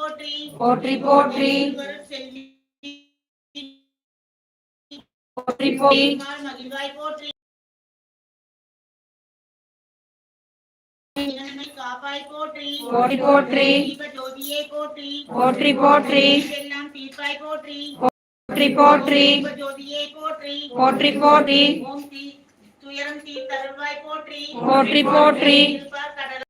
போற்றி போற்றி போற்றி திருவருட் செல்வி போற்றி போற்றி பெருமாள் மகிழ்வாய் போற்றி இறைவனை காப்பாய் போற்றி போற்றி போற்றி தீப ஜோதியே போற்றி போற்றி போற்றி எல்லாம் தீர்ப்பாய் போற்றி போற்றி போற்றி தீப ஜோதியே போற்றி போற்றி போற்றி ஓம் தீ துயரம் தீர்த்தருள்வாய் போற்றி போற்றி போற்றி திருப்பார் கடல் போற்றி அருள்வலு தருள்வாய் போற்றி போற்றி போற்றி அன்னையே அருள்வாய்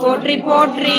போற்றி. போற்றி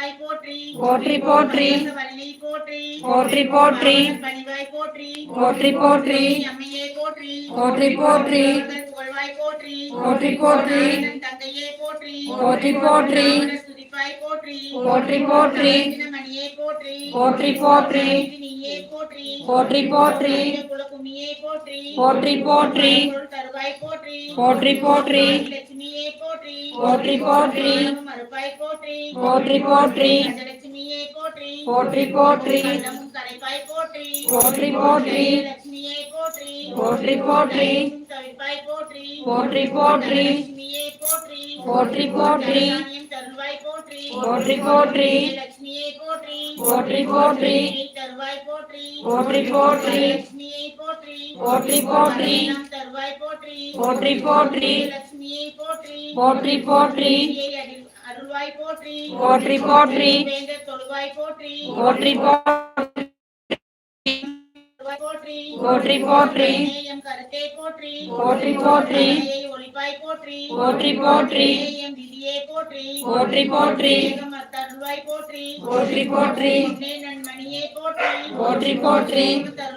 போற்றி குரு தேவி போற்றி போற்றி போற்றி வள்ளியே போற்றி போற்றி போற்றி காந்தியை போற்றி போற்றி போற்றி விளக்கே போற்றி போற்றி போற்றி தொழுவாய் போற்றி போற்றி போற்றி விளக்கே போற்றி போற்றி போற்றி தொழுவாய் போற்றி போற்றி போற்றி பாத விளக்கே போற்றி போற்றி போற்றி தேவர் தொழுவாய் போற்றி போற்றி போற்றி வள்ளி போற்றி போற்றி போற்றி பணிவாய் போற்றி போற்றி போற்றி அம்மையே போற்றி போற்றி போற்றி புகழ்வாய் போற்றி போற்றி போற்றி தன் தந்தையே போற்றி போற்றி போற்றி துதிப்பாய் போற்றி போற்றி போற்றி மணியே போற்றி போற்றி போற்றி நீயே போற்றி போற்றி போற்றி குலகுமியே போற்றி போற்றி போற்றி பொருள் தருவாய் போற்றி போற்றி போற்றி லட்சுமியே போற்றி போற்றி. மறுப்பாய் போற்றி. போற்றி போற்றி. லட்சுமியே போற்றி. போற்றி போற்றி. கரைப்பாய் போற்றி. போற்றி போற்றி. லட்சுமியே போற்றி போற்றி போற்றி தவிப்பாய் போற்றி போற்றி போற்றி லட்சுமியே போற்றி போற்றி போற்றி தருவாய் போற்றி போற்றி போற்றி லட்சுமியே போற்றி போற்றி போற்றி தருவாய் போற்றி போற்றி போற்றி லட்சுமியை போற்றி போற்றி போற்றி தருவாய் போற்றி போற்றி போற்றி லட்சுமியை போற்றி போற்றி போற்றி லட்சுமியை அடி- அருள்வாய் போற்றி போற்றி போற்றி வேந்தர் தொழுவாய் போற்றி போற்றி போற்றி தொழுவாய் போற்றி. போற்றி போற்றி. நேயம் கருத்தே போற்றி. போற்றி போற்றி. ஒளிப்பாய் போற்றி. போற்றி போற்றி. நேயம் விதியே போற்றி. போற்றி போற்றி. போற்றி. போற்றி போற்றி. பொன்னே நன்மணியே போற்றி. போற்றி போற்றி.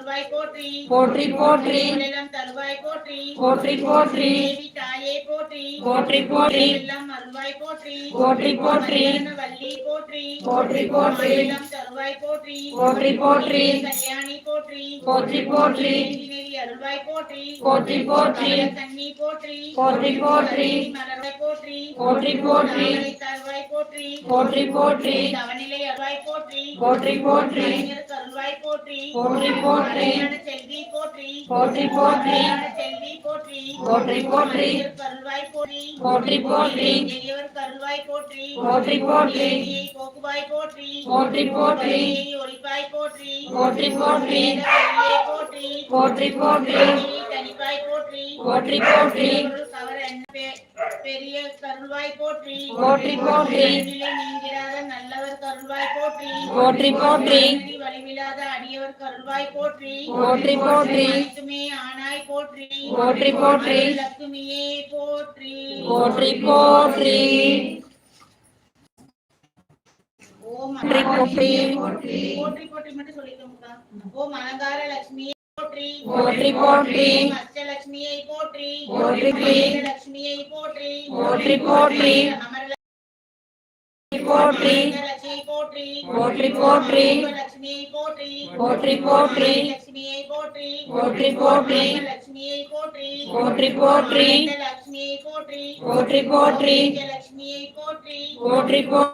தருவாய் போற்றி போற்றி போற்றி எல்லாம் தருவாய் போற்றி போற்றி போற்றி தேவி தாயே போற்றி போற்றி போற்றி எல்லாம் அருள்வாய் போற்றி போற்றி போற்றி வள்ளி போற்றி போற்றி போற்றி எல்லாம் தருவாய் போற்றி போற்றி போற்றி கல்யாணி போற்றி போற்றி போற்றி அருள்வாய் போற்றி போற்றி போற்றி தண்ணி போற்றி போற்றி போற்றி மலர்வாய் போற்றி போற்றி போற்றி தருவாய் போற்றி போற்றி போற்றி தவநிலை அருள்வாய் போற்றி போற்றி போற்றி கலைஞர் தருள்வாய் போற்றி போற்றி போற்றி கல்யாண செல்வி போற்றி போற்றி போற்றி கல்யாண செல்வி போற்றி போற்றி போற்றி கலைஞர் கருள்வாய் போற்றி போற்றி போற்றி பெரியவர் கருள்வாய் போற்றி போற்றி போற்றி ஏரியை போக்குவாய் போற்றி போற்றி போற்றி ஏரியை ஒளிப்பாய் போற்றி போற்றி போற்றி வேலையே போற்றி போற்றி போற்றி ஏரியை தனிப்பாய் போற்றி. போற்றி போற்றி. கவர் என்ன பெரிய கருள்வாய் போற்றி. போற்றி போற்றி. நிலை நீங்கிறாத நல்லவர் கருள்வாய் போற்றி. போற்றி போற்றி. வலிவில்லாத அடியவர் கருள்வாய் போற்றி. போற்றி போற்றி. அனைத்துமே ஆனாய் போற்றி. போற்றி போற்றி. லக்குமியே போற்றி. போற்றி போற்றி. ஓம் போற்றி. போற்றி போற்றி மட்டும் சொல்லிக்கோங்க. ஓம் அலங்கார லட்சுமியை போற்றி. போற்றி போற்றி. அஷ்டலட்சுமியை போற்றி. போற்றி லட்சுமியை போற்றி. போற்றி போற்றி. போற்றி. போற்றி. போற்றி போற்றி. லட்சுமியை போற்றி. போற்றி போற்றி. லட்சுமியை போற்றி. போற்றி போற்றி. லட்சுமியை போற்றி. போற்றி போற்றி. லட்சுமியை போற்றி. போற்றி போற்றி. லட்சுமியை போற்றி. போற்றி போற்றி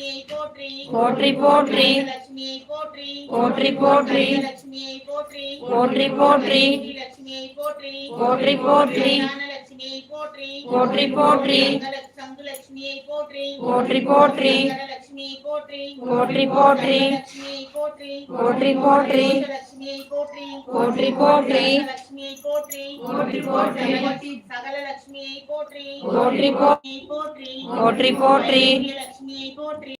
போற்றி லட்சுமியை போற்றி போற்றி போற்றி லட்சுமியை போற்றி போற்றி போற்றி லட்சுமியை போற்றி போற்றி போற்றி லட்சுமியை போற்றி போற்றி போற்றி போற்றி போற்றி போற்றி போற்றி போற்றி போற்றி லட்சுமியை போற்றி போற்றி போற்றி போற்றி போற்றி போற்றி லட்சுமியை போற்றி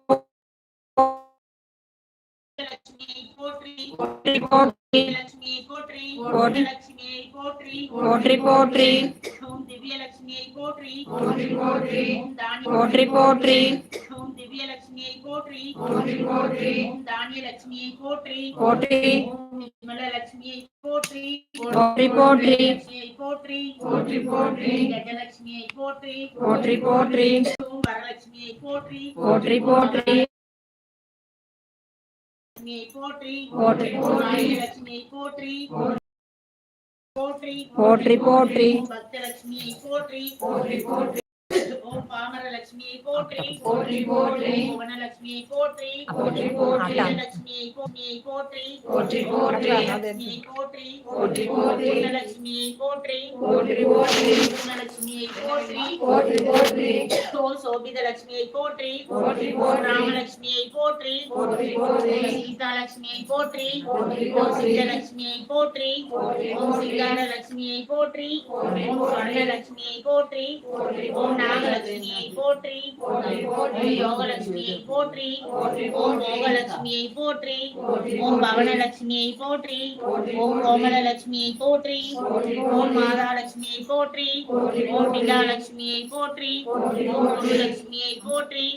போற்றி போற்றி சகல லட்சுமியை போற்றி போற்றி போற்றி போற்றி போற்றி போற்றி லட்சுமியை போற்றி போற்றி போற்றி போற்றி போற்றி லட்சுமியை போற்றி போற்றி லட்சுமியை போற்றி போற்றி போற்றி லட்சுமியை போற்றி போற்றி லட்சுமியை போற்றி போற்றி லட்சுமியை போற்றி போற்றி போற்றி லட்சுமியை போற்றி போற்றி. லட்சுமியை போற்றி போற்றி போற்றி ஓம் திவ்ய லட்சுமியை போற்றி போற்றி போற்றி ஓம் தானி போற்றி போற்றி ஓம் திவ்ய லட்சுமியை போற்றி போற்றி போற்றி ஓம் தானிய லட்சுமியை போற்றி போற்றி ஓம் விமல லட்சுமியை போற்றி போற்றி போற்றி லட்சுமியை போற்றி போற்றி போற்றி கஜலட்சுமியை போற்றி போற்றி போற்றி ஓம் வரலட்சுமியை போற்றி போற்றி போற்றி லட்சுமியை போற்றி போற்றி போற்றி லட்சுமியை போற்றி போற்றி போற்றி போற்றி ஓம் பக்தலட்சுமியை போற்றி போற்றி போற்றி ஓம் பாமர லட்சுமியை போற்றி போற்றி போற்றி புவனலட்சுமியை போற்றி போற்றி போற்றி லட்சுமியை போற்றி போற்றி போற்றி லட்சுமியை போற்றி போற்றி போற்றி லட்சுமியை போற்றி போற்றி போற்றி லட்சுமியை போற்றி போற்றி போற்றி ஓம் சோபித லட்சுமியை போற்றி போற்றி ஓம் போற்றி ராமலட்சுமியை போற்றி போற்றி போற்றி சீதா லட்சுமியை போற்றி போற்றி ஓம் போற்றி சித்தலட்சுமியை போற்றி ஓம் சிங்கார லட்சுமியை போற்றி ஓம் ஸ்வர்ணலட்சுமியை போற்றி ஓம் நாகலட்சுமியை போற்றி ஓம் யோகலட்சுமியை போற்றி ஓம் போற்றி ஓம் பவனலட்சுமியை போற்றி ஓம் கோமலலட்சுமியை போற்றி ஓம் மாதாலட்சுமியை போற்றி ஓம் விஜயலட்சுமியை போற்றி ஓம் குருலட்சுமியை போற்றி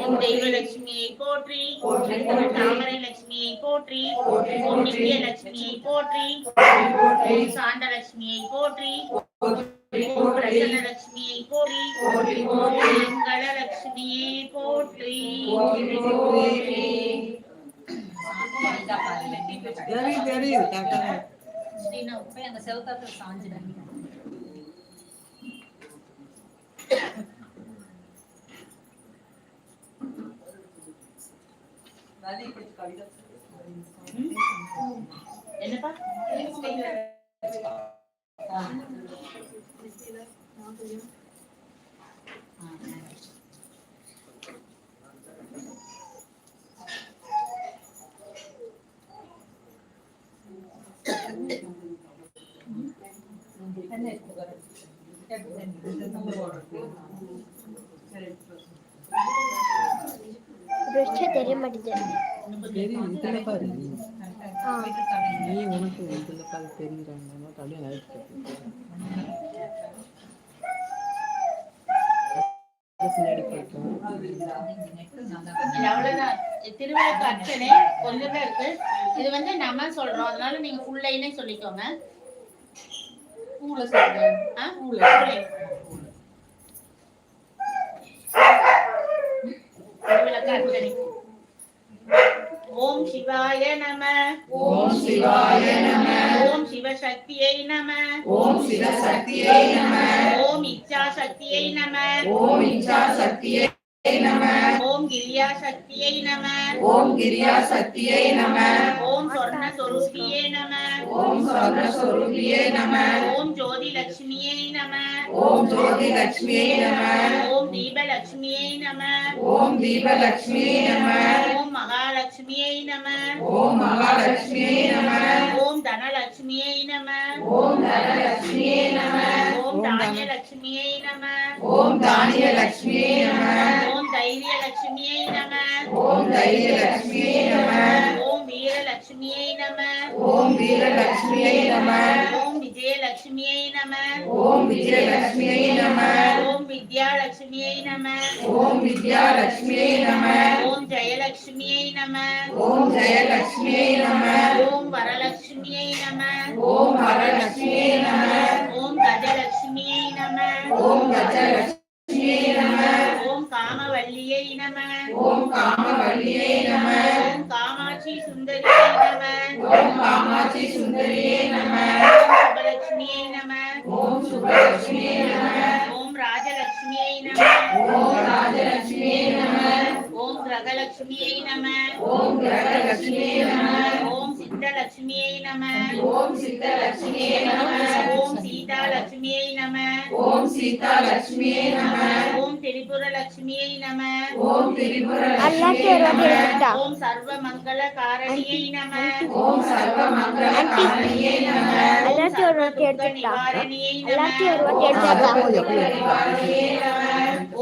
ஓம் தெய்வலட்சுமியை போற்றி ஓம் தாமரை லட்சுமியை போற்றி ஓம் நித்திய லட்சுமியை போற்றி ஓம் சாண்டலட்சுமியை போற்றி லட்சுமியை போற்றி மங்கள லட்சுமியை போற்றி என்னப்பா బ్రష్ తెరమడిదే திருவிழாக்கு அர்ச்சனை கொஞ்சம் இருக்கு இது வந்து நம்ம சொல்றோம். அதனால நீங்க லைனே சொல்லிக்கோங்க. பூல சொல்லுங்க ஆ? பூல. திருவிளக்கு அர்ச்சனை. ஓம் சிவாய நம. ஓம் சிவாய நம. ஓம் சிவசக்தியை நம. ஓம் சிவசக்தியை நம. ஓம் இச்சா சக்தியை நம. ஓம் இச்சா சக்தியை ஓம் கிரியா சக்தியை நம ஓம் கிரியா சக்தியை நம ஓம் சொர்ண சொரூபியே நம ஓம் சர்வஸ்வரூபியே நம ஓம் ஜோதி லட்சுமியை நம ஓம் ஜோதி லட்சுமியை நம ஓம் ஓம் தீபலட்சுமியை நம ஓம் தீபலட்சுமியே நம ஓம் மகாலட்சுமியை நம ஓம் மகாலட்சுமியே நம ஓம் தனலட்சுமியை நம ஓம் தனலட்சுமியே நம ஓம் தானியலட்சுமியை நம ஓம் தானியலட்சுமியே நம ஓம் தைரியலட்சுமியை நம ஓம் தைரியலட்சுமியே நம ஓம் வீரலட்சுமியை நம ஓம் வீரலட்சுமியே நம ஓம் விஜயலட்சுமியை நம ஓம் விஜயலட்சுமியே நம ஓம் வித்யாலட்சுமியை நம ஓம் வித்யாலட்சுமியே நம ஓம் ஜெயலட்சுமியை நம ஓம் ஜெயலட்சுமியே நம ஓம் வரலட்சுமியை நம ஓம் வரலட்சுமியே நம ஓம் கஜலட்சுமியை நம ஓம் கஜலட்சுமியே நம ஓம் காமவல்லியை நம. ஓம் காமவல்லியே நம. ஓம் காமாட்சி சுந்தரியை நம. ஓம் காமாட்சி சுந்தரியே நம. சுபலட்சுமியை நம. ஓம் சுபலட்சுமியே நம. ஓம் ராஜலட்சுமியை நம. ஓம் ராஜலட்சுமியே நம. ஓம் கிரகலட்சுமியை நம. ஓம் கிரகலட்சுமியே நம. ஓம் சித்தலட்சுமியை நம. ஓம் சித்தலட்சுமியே நம. ஓம் சீதாலட்சுமியை நம. ஓம் சீதாலட்சுமியே நம. ஓம் திரிபுரலட்சுமியை நம. ஓம் திரிபுர எல்லாத்தையும் ஒரு வாட்டி எடுத்துட்டா ஓம் சர்வ மங்கள காரணியை நம. ஓம் சர்வ மங்கள காரணியே நம. நிவாரணியை நம. நம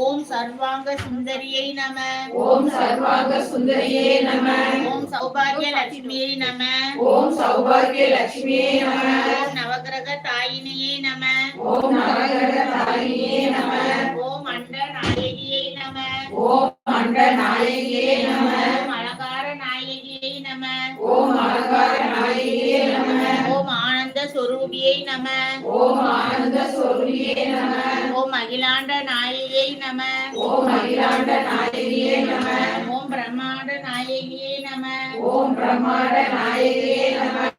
ஓம் சர்வாங்க சுந்தரியை நம. ஓம் சர்வாங்க சுந்தரியே நம. ஓம் சௌபாகிய லட்சுமியை நம. ஓம் சௌபாகிய லட்சுமியே நம. ஓம் நவகிரக தாயினியை நம. ஓம் நவகிரக தாயியே நம. ஓம் அண்ட நாயகியை நம. ஓம் அண்ட நாயகியே நம. ஓம் அலங்கார நாயகியை நம. ஓம் அலங்கார நாயகியே நம. ஓம் சொரூபியை நம. ஓம் ஆனந்த சொருளியே நம. ஓம் அகிலாண்ட நாயகியை நம. ஓம் அகிலாண்ட நாயகியே நம. ஓம் பிரம்மாண்ட நாயகியை நம. ஓம் பிரம்மாண்ட நாயகியே நம.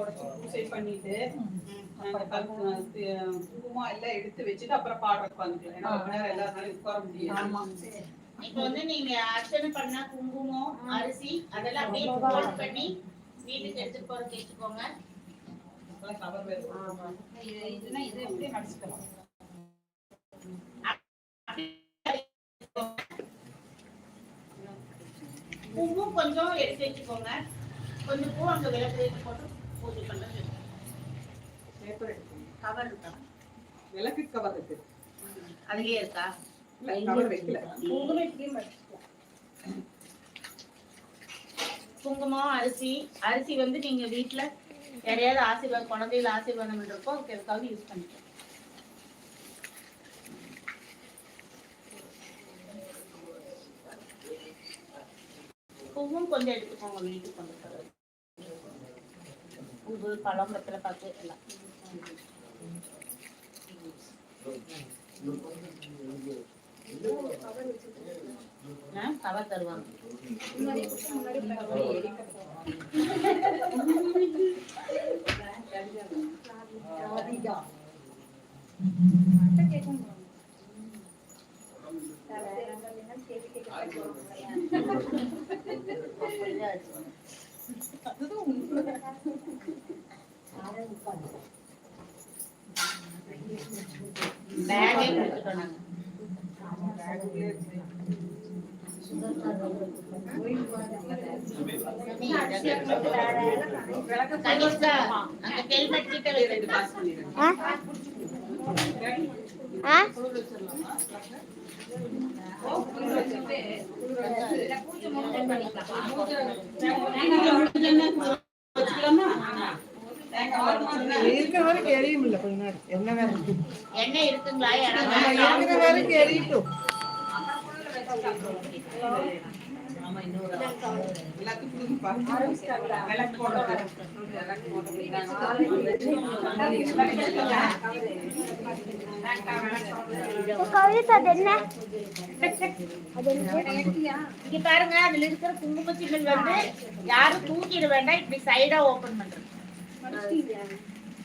உடைச்சு பூசை பண்ணிட்டு குங்குமம் எல்லாம் எடுத்து வச்சுட்டு அப்புறம் பாட உட்காந்துக்கலாம் ஏன்னா நேரம் எல்லாருனாலும் உட்கார முடியாது. இப்ப வந்து நீங்க அர்ச்சனை பண்ண குங்குமம் அரிசி அதெல்லாம் அப்படியே போட் பண்ணி வீட்டுக்கு எடுத்துட்டு போற கேட்டுக்கோங்க. வேணும். இது- எப்படியே மடிச்சுக்கலாம் பூவும் கொஞ்சம் எடுத்து வச்சுக்கோங்க. கொஞ்சம் பூ அங்க விளக்கு போட்டு பூஜை பண்ண பேப்பர் எடுக்கணும் கவர் இருக்கா விளக்கு கவர் இருக்கு அதுலயே இருக்கா கவர் வைக்கல குங்குமம் அரிசி அரிசி வந்து நீங்க வீட்டுல யாரையாவது ஆசீர்வாதம் குழந்தையில ஆசீர்வாதம் இருக்கோ அதுக்காவது யூஸ் பண்ணிக்கலாம் பூவும் கொஞ்சம் எடுத்துக்கோங்க வீட்டுக்கு கொண்டு போறது பூவு பழம் வெத்தலை பார்த்து எல்லாம். ஆ, கவர் தருவாங்க. பேகே கொடுத்துட்டோம் நாங்க கனிஷ்கா, அங்க ஹெல்மெட் கிட்ட ரெண்டு வைக்கிறேன் பாஸ் பண்ணிடுங்க ஆ ஆ வச்சுக்கலாமா தேங்காய் உடைச்சு இருக்கிற வரைக்கும் எரியும் இல்ல கொஞ்ச நேரம். என்ன இருக்குங்களா? இருக்கிற வரைக்கும் எரியட்டும். கவிதா அது என்ன? அது என்ன இங்க பாருங்க அதுல இருக்கிற குங்குமச்சிகள் வந்து யாரும் தூக்கிட வேண்டாம் இப்படி சைடா ஓபன் பண்றது.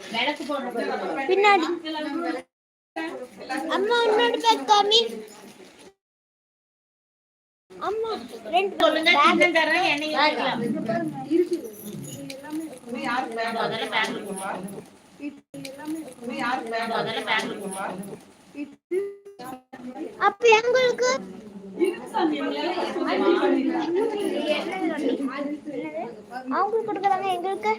பின்னாடி. அம்மா இன்னொரு பேக் காமி அம்மா ரெண்டு சொல்லுங்க சின்ன தரேன் வைக்கலாம் நீ யாருக்கு பேண்ட் முதல்ல யாருக்கு பேங்க்ல போவா அப்ப எங்களுக்கு அவங்களுக்கு கொடுக்குறாங்க எங்களுக்கு?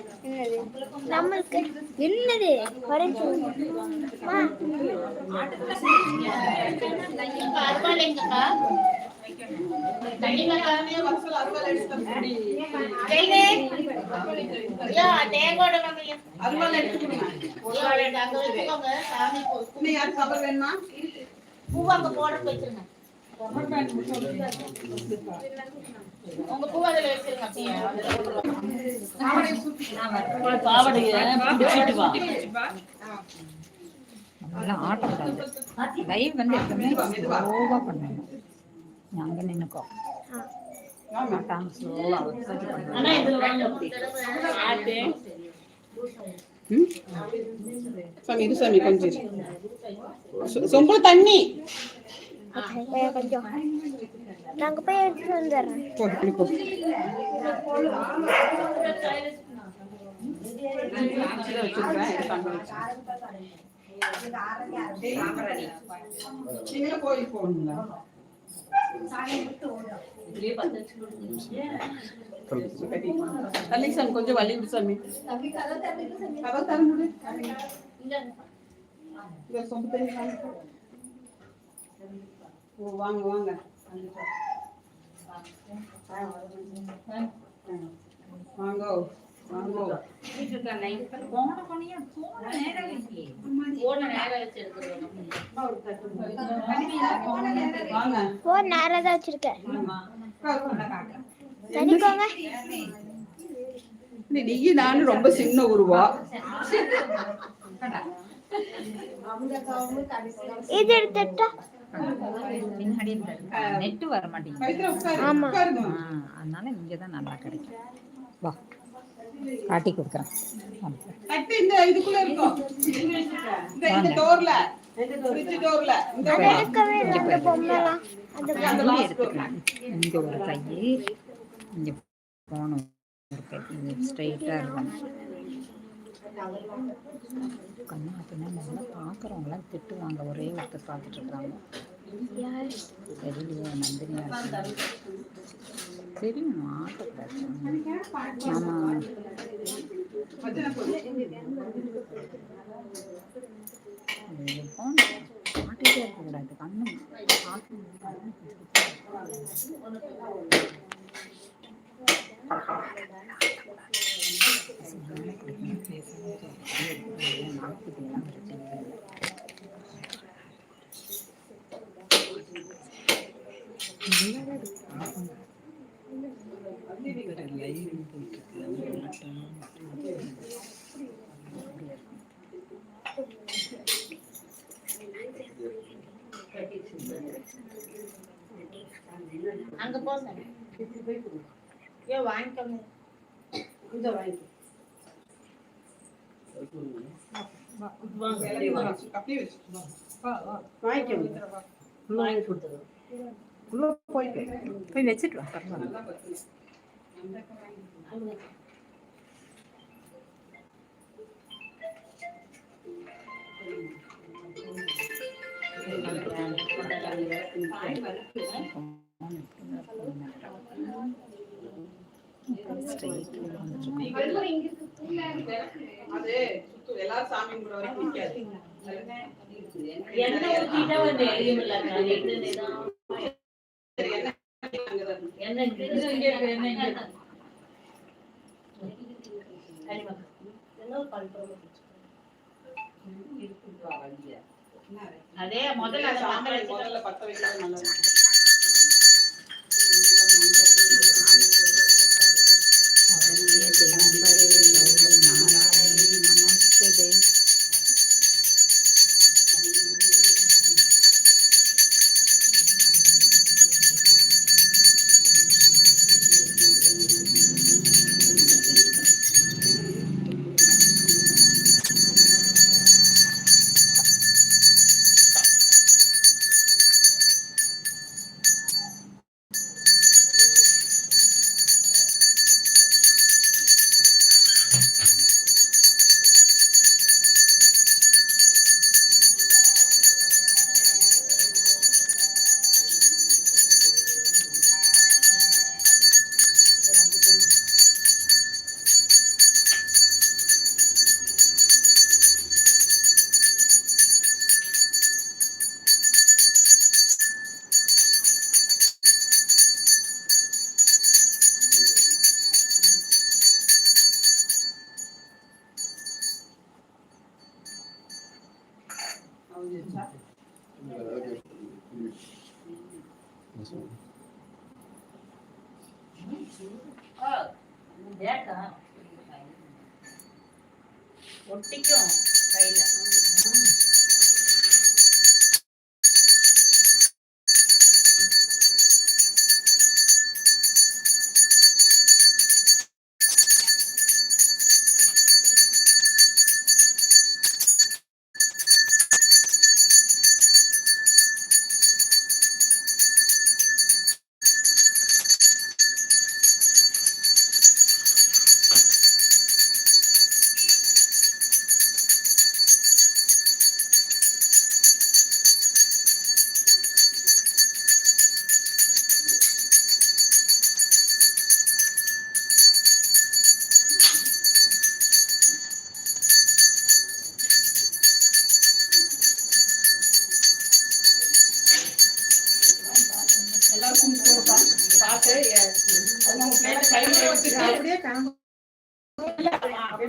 நம்மளுக்கு? என்னது? வரேன்னு சொல்லுங்க அருவாள் எங்கக்கா கண்டிப்பா காமியா பர்சல் அறுவாள் எடுத்து முடி ஜெயினே ஐயா தேங்கோட வாங்க அறுவாள் எடுத்து கொடுங்க அங்க வச்சுக்கோங்க சாமி போ இன்னும் யாருக்கு கவர் வேணுமா? பூ அங்க போட வச்சிருங்க உங்க அதெல்லாம் ஆட்டக்கூடாது லைவ் வந்து எப்பவுமே ஸ்லோவாக பண்ணணும் ஆட்டாம ஸ்லோவாக சாமி இது சாமி கொஞ்சம் தண்ணி. கொஞ்சம் நாங்க போய் எடுத்துட்டு வந்துடுறேன் போ இப்படி போ கீழே வச்சிருக்கிறேன், எடுத்து அங்க வச்சிரு. நீங்களும் கோயிலுக்கு ஓ வாங்க வாங்க. வாங்க வாங்க. போன நேரம் தான் வச்சிருக்கேன். தனிக்கோங்க நீ நானும் ரொம்ப சின்ன உருவா. இது எடுத்துட்டா. பின்னாடி நெட்டு வர மாட்டேங்குது. அதனால இங்கே தான் நல்லா கிடைக்கும். வா. காட்டி கொடுக்குறேன். இங்கே ஒரு கை. இங்கே போகணும் ஒரு கை. இது ஸ்ட்ரைட்டாக இருக்கும் கண்ணா அப்படின்னா நல்லா பார்க்குறவங்களாம் திட்டுவாங்க. ஒரே ஒருத்தர் பார்த்துட்டு இருக்காங்க. யார் தெரியலையே நந்தினியா இருக்காங்க தெரியும் ஆமாம் இருக்கக்கூடாது கண்ணு பார்க்க பசங்களால பிடிக்கும். பேசவும் நல்லாவே இருக்கு. பார்க்கணும். ஒரு லைவ் அங்க போ வாங்கிக்கோங்க இதை வாங்கிக்கோ போய் வச்சுட்டு வா Thank you. சுத்து வரைக்கும் என்ன அதே முதல்ல முதல்ல பத்த வைக்கிறது நல்லது.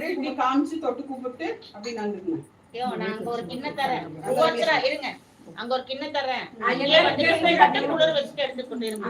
இப்படி காமிச்சு தொட்டு அப்படி நந்துக்கணும் ஐயோ நான் அங்க ஒரு கிண்ண தரேன். ஒவ்வொருத்தரா இருங்க. அங்க ஒரு கிண்ண தரேன். குளிர் வச்சுட்டு எடுத்து கொண்டு இருங்க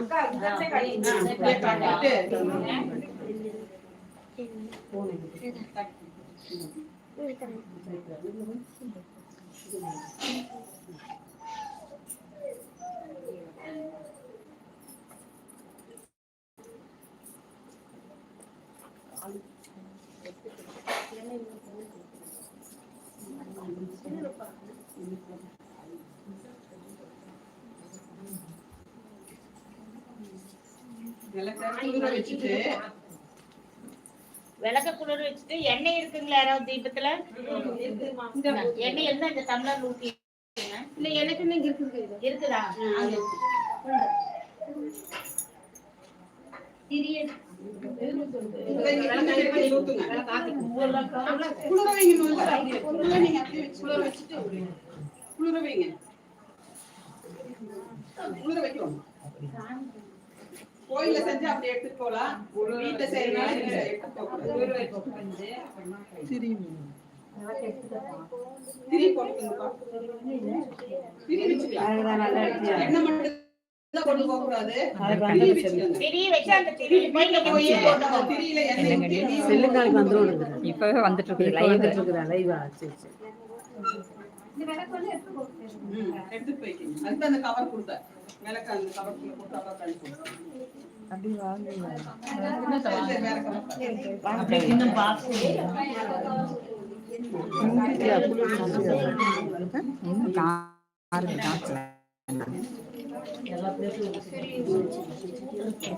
விளக்க குளிர வச்சுட்டு. விளக்க குளிர் வச்சுட்டு எண்ணெய் இருக்குங்களா யாராவது தீபத்துல? எண்ணெய் இருந்தா இந்த டம்ளர் ஊத்தி இல்ல எனக்கு நீங்க இருக்குதா? ஊத்துங்க. குளிர வைங்க. குளிர நீங்க கோயில்ல செஞ்சு அப்படியே எடுத்துட்டு போலாம். வீட்டுல செய்யறதுனால நீங்க எடுத்துட்டு போகக்கூடாது. திரும்பி திரி போட்டுக்கோங்கப்பா. திரி வச்சுக்கலாம். எண்ணெய் மட்டும் தான் கொண்டு போக கூடாது திரி வச்சுக்கோங்க. திரி வச்சு அந்த திரி போய் நீங்க போய் போய் போட்டுக்கோங்க. திரியில எண்ணெய் ஊத்தி நீ செல்லுங்களுக்கு வந்துடும் இப்பவே வந்துட்டு இருக்குது இப்போ லைவ் வந்துட்டு இருக்குதா லைவா அதுக்கு அந்த கவர். விளக்கு அந்த கவருக்குள்ள போட்டு கழிச்சு. அப்படி வாங்க. இன்னும்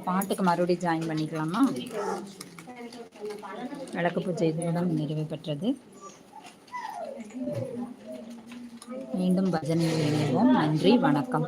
பாட்டுக்கு மறுபடியும் ஜாயின் பண்ணிக்கலாமா? விளக்கு பூஜை இதுடன் நிறைவு பெற்றது. மீண்டும் பஜனையில் இணைவோம். நன்றி வணக்கம்.